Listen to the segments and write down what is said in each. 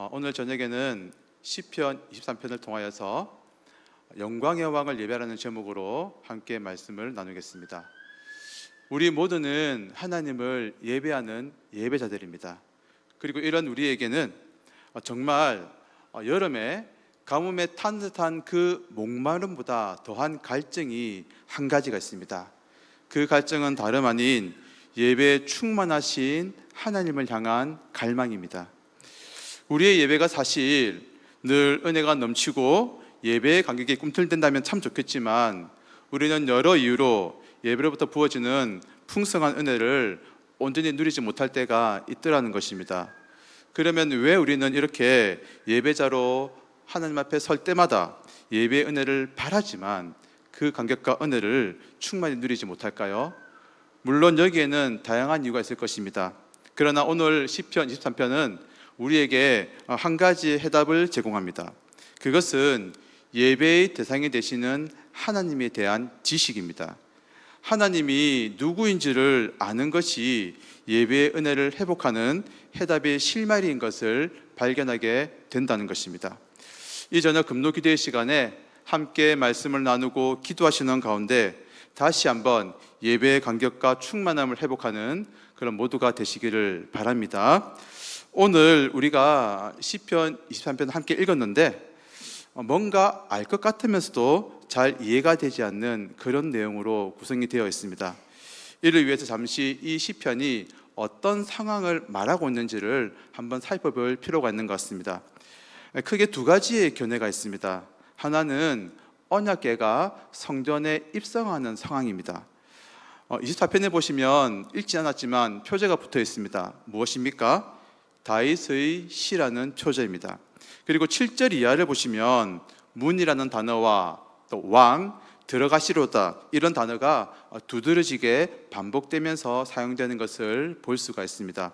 어, 오늘 저녁에는 시편 23편을 통하여서 영광의 왕을 예배하는 제목으로 함께 말씀을 나누겠습니다. 우리 모두는 하나님을 예배하는 예배자들입니다. 그리고 이런 우리에게는 어, 정말 어, 여름에 가뭄에 탄 듯한 그 목마름보다 더한 갈증이 한 가지가 있습니다. 그 갈증은 다름 아닌 예배에 충만하신 하나님을 향한 갈망입니다. 우리의 예배가 사실 늘 은혜가 넘치고 예배의 간격이 꿈틀댄다면 참 좋겠지만 우리는 여러 이유로 예배로부터 부어지는 풍성한 은혜를 온전히 누리지 못할 때가 있더라는 것입니다. 그러면 왜 우리는 이렇게 예배자로 하나님 앞에 설 때마다 예배의 은혜를 바라지만 그 간격과 은혜를 충만히 누리지 못할까요? 물론 여기에는 다양한 이유가 있을 것입니다. 그러나 오늘 시편 23편은 우리에게 한 가지 해답을 제공합니다. 그것은 예배의 대상이 되시는 하나님에 대한 지식입니다. 하나님이 누구인지를 아는 것이 예배의 은혜를 회복하는 해답의 실마리인 것을 발견하게 된다는 것입니다. 이 저녁 금노 기도의 시간에 함께 말씀을 나누고 기도하시는 가운데 다시 한번 예배의 간격과 충만함을 회복하는 그런 모두가 되시기를 바랍니다. 오늘 우리가 시편 23편 함께 읽었는데 어, 뭔가 알 것 같으면서도 잘 이해가 되지 않는 그런 내용으로 구성이 되어 있습니다. 이를 위해서 잠시 이 시편이 어떤 상황을 말하고 있는지를 한번 살펴볼 필요가 있는 것 같습니다. 크게 두 가지의 견해가 있습니다. 하나는 언약계가 성전에 입성하는 상황입니다. 24편에 보시면 읽지 않았지만 표제가 붙어 있습니다. 무엇입니까? 다윗의 시라는 표제입니다. 그리고 7절 이하를 보시면 문이라는 단어와 또 왕, 들어가시로다 이런 단어가 두드러지게 반복되면서 사용되는 것을 볼 수가 있습니다.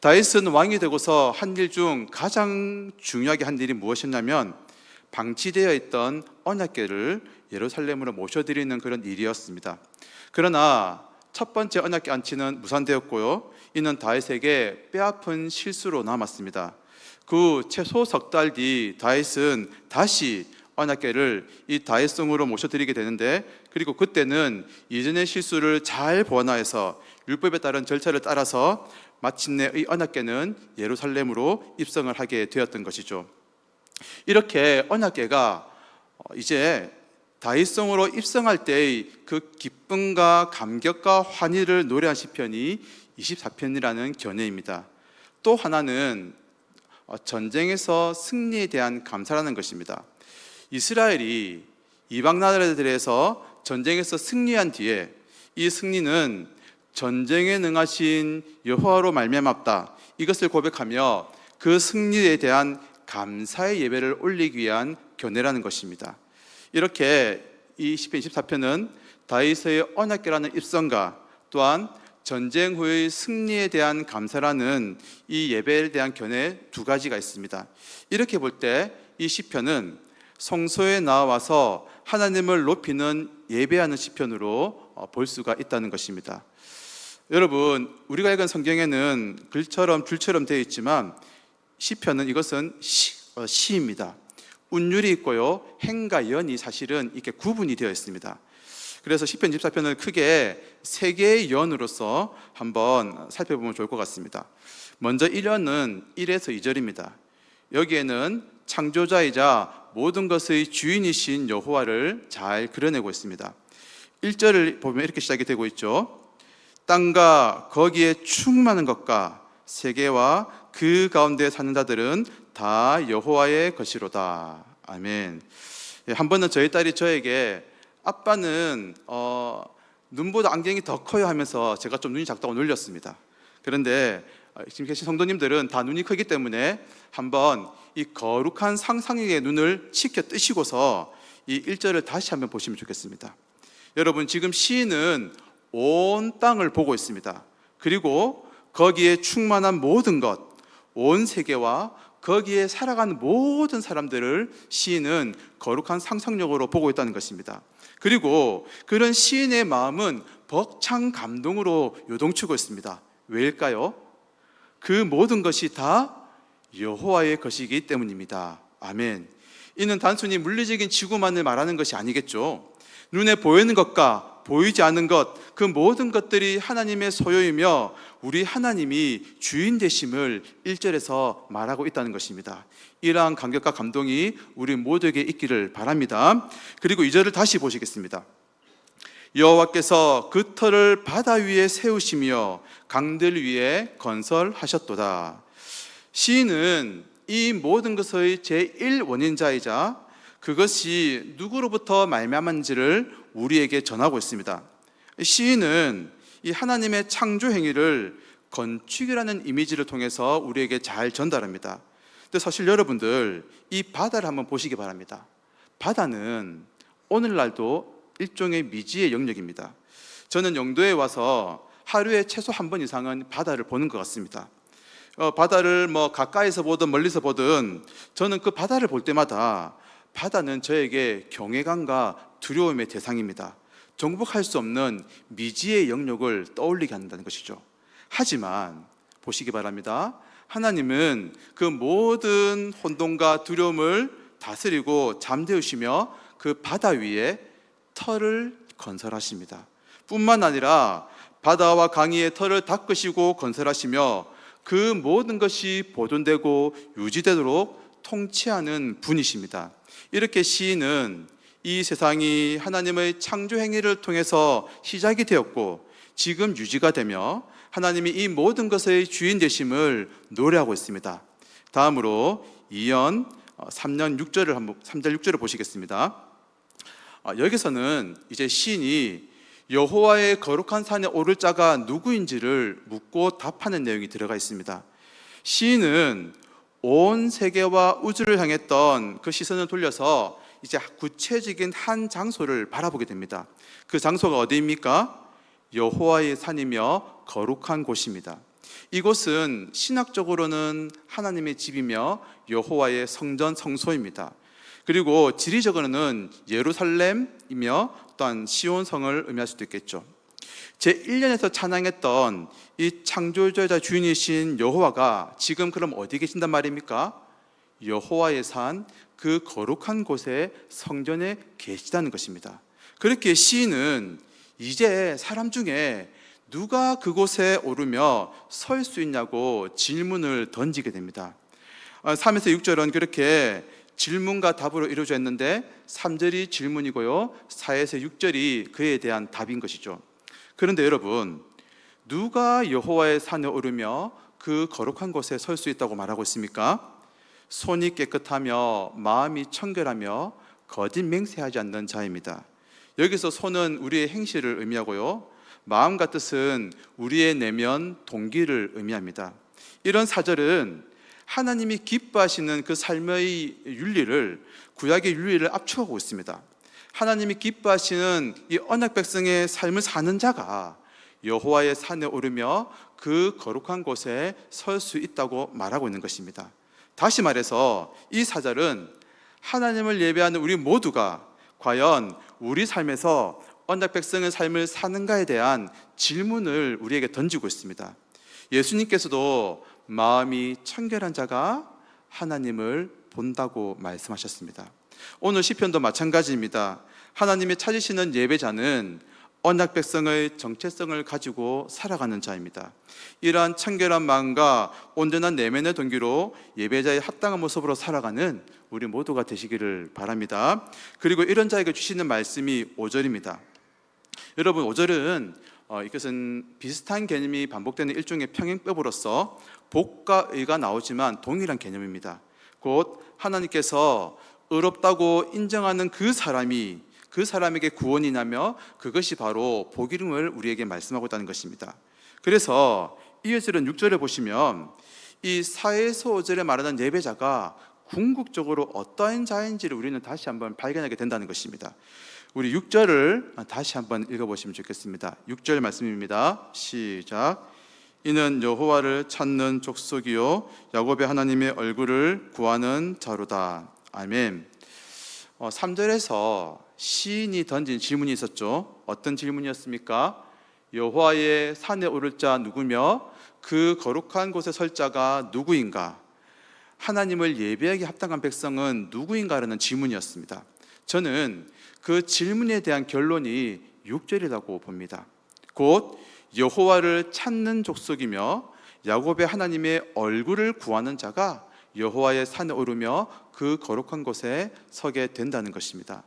다윗은 왕이 되고서 한 일 중 가장 중요하게 한 일이 무엇이냐면 방치되어 있던 언약궤를 예루살렘으로 모셔드리는 그런 일이었습니다. 그러나 첫 번째 언약궤 안치는 무산되었고요. 이는 다윗에게 뼈아픈 실수로 남았습니다. 그 최소 석 달 뒤 다윗은 다시 언약궤를 이 다윗성으로 모셔드리게 되는데 그리고 그때는 이전의 실수를 잘 보완해서 율법에 따른 절차를 따라서 마침내 이 언약궤는 예루살렘으로 입성을 하게 되었던 것이죠. 이렇게 언약궤가 이제 다윗성으로 입성할 때의 그 기쁨과 감격과 환희를 노래한 시편이 24편이라는 견해입니다. 또 하나는 전쟁에서 승리에 대한 감사라는 것입니다. 이스라엘이 이방 나라들에서 전쟁에서 승리한 뒤에 이 승리는 전쟁에 능하신 여호와로 말미암았다. 이것을 고백하며 그 승리에 대한 감사의 예배를 올리기 위한 견해라는 것입니다. 이렇게 이 시편 24편은 다윗의 언약계라는 입성과 또한 전쟁 후의 승리에 대한 감사라는 이 예배에 대한 견해 두 가지가 있습니다. 이렇게 볼 때 이 시편은 성소에 나와서 하나님을 높이는 예배하는 시편으로 어, 볼 수가 있다는 것입니다. 여러분, 우리가 읽은 성경에는 글처럼 줄처럼 되어 있지만 시편은 이것은 시, 어, 시입니다. 운율이 있고요. 행과 연이 사실은 이렇게 구분이 되어 있습니다. 그래서 시편 24편을 크게 세 개의 연으로서 한번 살펴보면 좋을 것 같습니다. 먼저 1연은 1에서 2절입니다. 여기에는 창조자이자 모든 것의 주인이신 여호와를 잘 그려내고 있습니다. 1절을 보면 이렇게 시작이 되고 있죠. 땅과 거기에 충만한 것과 세계와 그 가운데 사는 자들은 다 여호와의 것이로다. 아멘. 예, 한 번은 저희 딸이 저에게 아빠는 어, 눈보다 안경이 더 커요 하면서 제가 좀 눈이 작다고 놀렸습니다. 그런데 어, 지금 계신 성도님들은 다 눈이 크기 때문에 한번 이 거룩한 상상의 눈을 치켜 뜨시고서 이 1절을 다시 한번 보시면 좋겠습니다. 여러분 지금 시인은 온 땅을 보고 있습니다. 그리고 거기에 충만한 모든 것, 온 세계와 거기에 살아가는 모든 사람들을 시인은 거룩한 상상력으로 보고 있다는 것입니다. 그리고 그런 시인의 마음은 벅찬 감동으로 요동치고 있습니다. 왜일까요? 그 모든 것이 다 여호와의 것이기 때문입니다. 아멘. 이는 단순히 물리적인 지구만을 말하는 것이 아니겠죠. 눈에 보이는 것과 보이지 않는 것, 그 모든 것들이 하나님의 소유이며 우리 하나님이 주인 되심을 1절에서 말하고 있다는 것입니다. 이러한 감격과 감동이 우리 모두에게 있기를 바랍니다. 그리고 2절을 다시 보시겠습니다. 여호와께서 그 터를 바다 위에 세우시며 강들 위에 건설하셨도다. 시인은 이 모든 것의 제1 원인자이자 그것이 누구로부터 말미암은지를 우리에게 전하고 있습니다. 시인은 이 하나님의 창조 행위를 건축이라는 이미지를 통해서 우리에게 잘 전달합니다. 근데 사실 여러분들 이 바다를 한번 보시기 바랍니다. 바다는 오늘날도 일종의 미지의 영역입니다. 저는 영도에 와서 하루에 최소 한 번 이상은 바다를 보는 것 같습니다. 어, 바다를 뭐 가까이서 보든 멀리서 보든 저는 그 바다를 볼 때마다 바다는 저에게 경외감과 두려움의 대상입니다. 정복할 수 없는 미지의 영역을 떠올리게 한다는 것이죠. 하지만 보시기 바랍니다. 하나님은 그 모든 혼돈과 두려움을 다스리고 잠재우시며 그 바다 위에 터를 건설하십니다. 뿐만 아니라 바다와 강의 터를 닦으시고 건설하시며 그 모든 것이 보존되고 유지되도록 통치하는 분이십니다. 이렇게 시인은 이 세상이 하나님의 창조 행위를 통해서 시작이 되었고 지금 유지가 되며 하나님이 이 모든 것의 주인 되심을 노래하고 있습니다. 다음으로 2연 3년 6절을 한번 3절 6절을 보시겠습니다. 아, 여기서는 이제 시인이 여호와의 거룩한 산에 오를 자가 누구인지를 묻고 답하는 내용이 들어가 있습니다. 시인은 온 세계와 우주를 향했던 그 시선을 돌려서 이제 구체적인 한 장소를 바라보게 됩니다. 그 장소가 어디입니까? 여호와의 산이며 거룩한 곳입니다. 이곳은 신학적으로는 하나님의 집이며 여호와의 성전 성소입니다. 그리고 지리적으로는 예루살렘이며 또한 시온성을 의미할 수도 있겠죠. 제 1년에서 찬양했던 이 창조주자 주인이신 여호와가 지금 그럼 어디 계신단 말입니까? 여호와의 산 그 거룩한 곳에 성전에 계시다는 것입니다. 그렇게 시인은 이제 사람 중에 누가 그곳에 오르며 설 수 있냐고 질문을 던지게 됩니다. 3에서 6절은 그렇게 질문과 답으로 이루어져 있는데 3절이 질문이고요. 4에서 6절이 그에 대한 답인 것이죠. 그런데 여러분, 누가 여호와의 산에 오르며 그 거룩한 곳에 설 수 있다고 말하고 있습니까? 손이 깨끗하며 마음이 청결하며 거짓 맹세하지 않는 자입니다. 여기서 손은 우리의 행실을 의미하고요. 마음과 뜻은 우리의 내면 동기를 의미합니다. 이런 사절은 하나님이 기뻐하시는 그 삶의 윤리를 구약의 윤리를 압축하고 있습니다. 하나님이 기뻐하시는 이 언약 백성의 삶을 사는 자가 여호와의 산에 오르며 그 거룩한 곳에 설 수 있다고 말하고 있는 것입니다. 다시 말해서 이 사절은 하나님을 예배하는 우리 모두가 과연 우리 삶에서 언약 백성의 삶을 사는가에 대한 질문을 우리에게 던지고 있습니다. 예수님께서도 마음이 청결한 자가 하나님을 본다고 말씀하셨습니다. 오늘 시편도 마찬가지입니다. 하나님이 찾으시는 예배자는 언약 백성의 정체성을 가지고 살아가는 자입니다. 이러한 청결한 마음과 온전한 내면의 동기로 예배자의 합당한 모습으로 살아가는 우리 모두가 되시기를 바랍니다. 그리고 이런 자에게 주시는 말씀이 5절입니다. 여러분 5절은 어, 이것은 비슷한 개념이 반복되는 일종의 평행법으로서 복과 의가 나오지만 동일한 개념입니다. 곧 하나님께서 의롭다고 인정하는 그 사람이 그 사람에게 구원이 나며 그것이 바로 복이름을 우리에게 말씀하고 있다는 것입니다. 그래서 이어지는 6절에 보시면 이 4에서 5절에 말하는 예배자가 궁극적으로 어떠한 자인지를 우리는 다시 한번 발견하게 된다는 것입니다. 우리 6절을 다시 한번 읽어보시면 좋겠습니다. 6절 말씀입니다. 시작. 이는 여호와를 찾는 족속이요 야곱의 하나님의 얼굴을 구하는 자로다. 아멘. 어, 3절에서 시인이 던진 질문이 있었죠. 어떤 질문이었습니까? 여호와의 산에 오를 자 누구며 그 거룩한 곳에 설 자가 누구인가? 하나님을 예배하기 합당한 백성은 누구인가라는 질문이었습니다. 저는 그 질문에 대한 결론이 6절이라고 봅니다. 곧 여호와를 찾는 족속이며 야곱의 하나님의 얼굴을 구하는 자가 여호와의 산에 오르며 그 거룩한 곳에 서게 된다는 것입니다.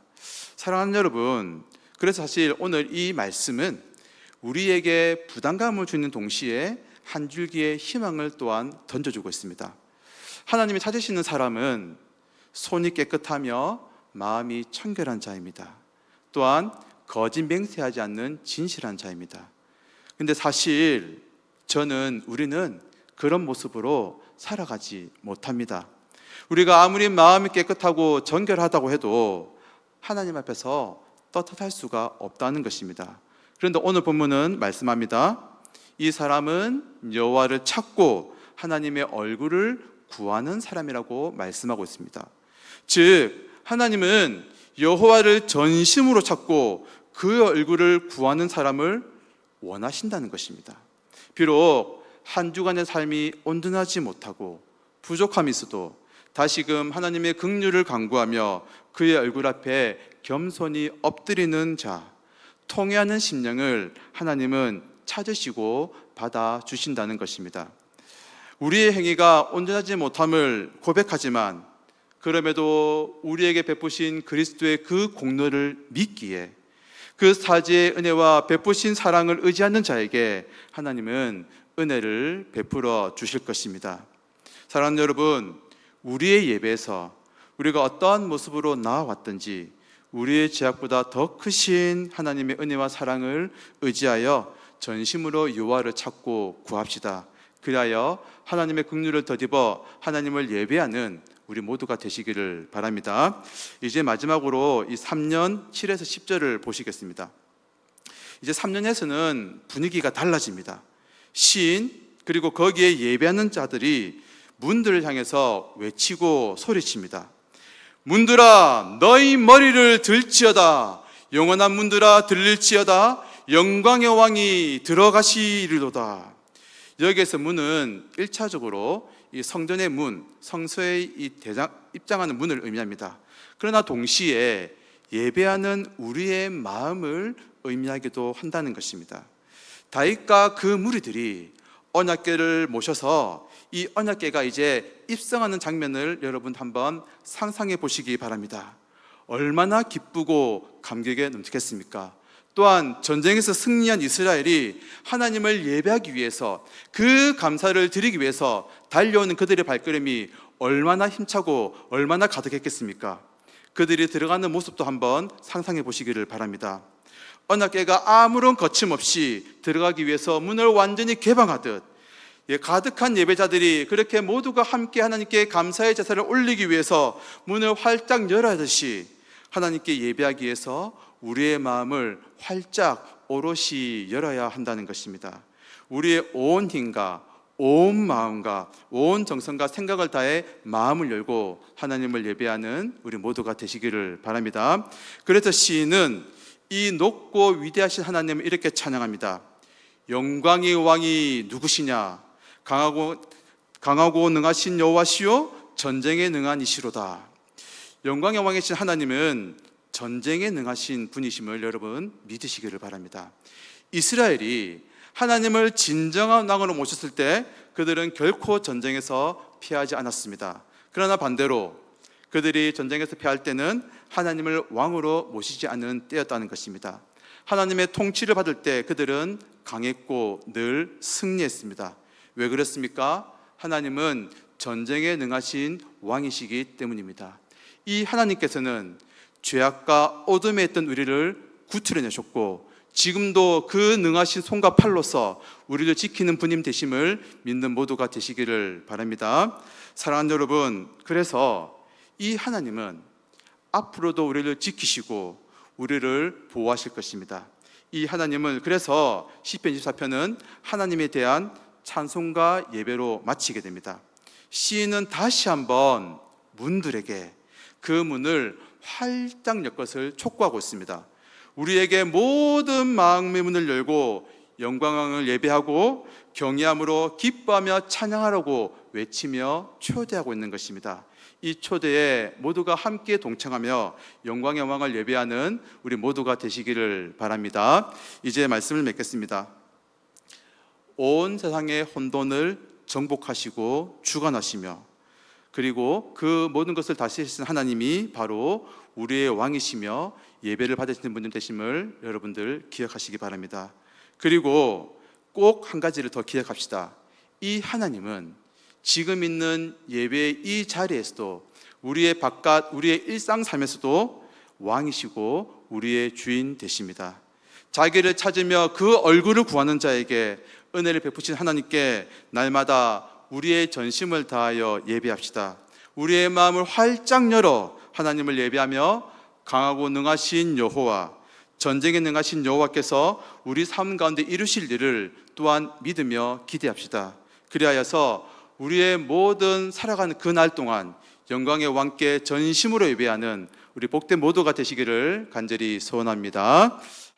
사랑하는 여러분, 그래서 사실 오늘 이 말씀은 우리에게 부담감을 주는 동시에 한 줄기의 희망을 또한 던져주고 있습니다. 하나님이 찾으시는 사람은 손이 깨끗하며 마음이 청결한 자입니다. 또한 거짓 맹세하지 않는 진실한 자입니다. 근데 사실 저는 우리는 그런 모습으로 살아가지 못합니다. 우리가 아무리 마음이 깨끗하고 정결하다고 해도 하나님 앞에서 떳떳할 수가 없다는 것입니다. 그런데 오늘 본문은 말씀합니다. 이 사람은 여호와를 찾고 하나님의 얼굴을 구하는 사람이라고 말씀하고 있습니다. 즉 하나님은 여호와를 전심으로 찾고 그 얼굴을 구하는 사람을 원하신다는 것입니다. 비록 한 주간의 삶이 온전하지 못하고 부족함이 있어도 다시금 하나님의 긍휼을 간구하며 그의 얼굴 앞에 겸손히 엎드리는 자, 통회하는 심령을 하나님은 찾으시고 받아 주신다는 것입니다. 우리의 행위가 온전하지 못함을 고백하지만 그럼에도 우리에게 베푸신 그리스도의 그 공로를 믿기에 그 사지의 은혜와 베푸신 사랑을 의지하는 자에게 하나님은 은혜를 베풀어 주실 것입니다. 사랑하는 여러분, 우리의 예배에서 우리가 어떠한 모습으로 나아왔든지 우리의 죄악보다 더 크신 하나님의 은혜와 사랑을 의지하여 전심으로 여호와를 찾고 구합시다. 그리하여 하나님의 긍휼을 더입어 하나님을 예배하는 우리 모두가 되시기를 바랍니다. 이제 마지막으로 이 3년 7에서 10절을 보시겠습니다. 이제 3년에서는 분위기가 달라집니다. 시인 그리고 거기에 예배하는 자들이 문들을 향해서 외치고 소리칩니다. 문들아 너희 머리를 들지어다 영원한 문들아 들릴지어다 영광의 왕이 들어가시리로다. 여기에서 문은 1차적으로 이 성전의 문, 성소의 이 대장, 입장하는 문을 의미합니다. 그러나 동시에 예배하는 우리의 마음을 의미하기도 한다는 것입니다. 다윗과 그 무리들이 언약궤를 모셔서 이 언약궤가 이제 입성하는 장면을 여러분 한번 상상해 보시기 바랍니다. 얼마나 기쁘고 감격에 넘치겠습니까? 또한 전쟁에서 승리한 이스라엘이 하나님을 예배하기 위해서 그 감사를 드리기 위해서 달려오는 그들의 발걸음이 얼마나 힘차고 얼마나 가득했겠습니까? 그들이 들어가는 모습도 한번 상상해 보시기를 바랍니다. 언약궤가 아무런 거침없이 들어가기 위해서 문을 완전히 개방하듯 예, 가득한 예배자들이 그렇게 모두가 함께 하나님께 감사의 제사를 올리기 위해서 문을 활짝 열하듯이 하나님께 예배하기 위해서 우리의 마음을 활짝 오롯이 열어야 한다는 것입니다. 우리의 온 힘과 온 마음과 온 정성과 생각을 다해 마음을 열고 하나님을 예배하는 우리 모두가 되시기를 바랍니다. 그래서 시인은 이 높고 위대하신 하나님을 이렇게 찬양합니다. 영광의 왕이 누구시냐? 강하고 강하고 능하신 여호와시요 전쟁에 능한 이시로다. 영광의 왕이신 하나님은 전쟁에 능하신 분이심을 여러분 믿으시기를 바랍니다. 이스라엘이 하나님을 진정한 왕으로 모셨을 때 그들은 결코 전쟁에서 피하지 않았습니다. 그러나 반대로 그들이 전쟁에서 피할 때는 하나님을 왕으로 모시지 않는 때였다는 것입니다. 하나님의 통치를 받을 때 그들은 강했고 늘 승리했습니다. 왜 그렇습니까? 하나님은 전쟁에 능하신 왕이시기 때문입니다. 이 하나님께서는 죄악과 어둠에 있던 우리를 구출해내셨고 지금도 그 능하신 손과 팔로서 우리를 지키는 분임 되심을 믿는 모두가 되시기를 바랍니다. 사랑하는 여러분, 그래서 이 하나님은 앞으로도 우리를 지키시고 우리를 보호하실 것입니다. 이 하나님을 그래서 시편 24편은 하나님에 대한 찬송과 예배로 마치게 됩니다. 시인은 다시 한번 문들에게 그 문을 활짝 열 것을 촉구하고 있습니다. 우리에게 모든 마음의 문을 열고 영광을 예배하고 경외함으로 기뻐하며 찬양하라고 외치며 초대하고 있는 것입니다. 이 초대에 모두가 함께 동참하며 영광의 왕을 예배하는 우리 모두가 되시기를 바랍니다. 이제 말씀을 맺겠습니다. 온 세상의 혼돈을 정복하시고 주관하시며 그리고 그 모든 것을 다스리신 하나님이 바로 우리의 왕이시며 예배를 받으시는 분들 되심을 여러분들 기억하시기 바랍니다. 그리고 꼭 한 가지를 더 기억합시다. 이 하나님은 지금 있는 예배의 이 자리에서도 우리의 바깥 우리의 일상 삶에서도 왕이시고 우리의 주인 되십니다. 자기를 찾으며 그 얼굴을 구하는 자에게 은혜를 베푸신 하나님께 날마다 우리의 전심을 다하여 예배합시다. 우리의 마음을 활짝 열어 하나님을 예배하며 강하고 능하신 여호와 전쟁에 능하신 여호와께서 우리 삶 가운데 이루실 일을 또한 믿으며 기대합시다. 그리하여서 우리의 모든 살아가는 그날 동안 영광의 왕께 전심으로 예배하는 우리 복된 모두가 되시기를 간절히 소원합니다.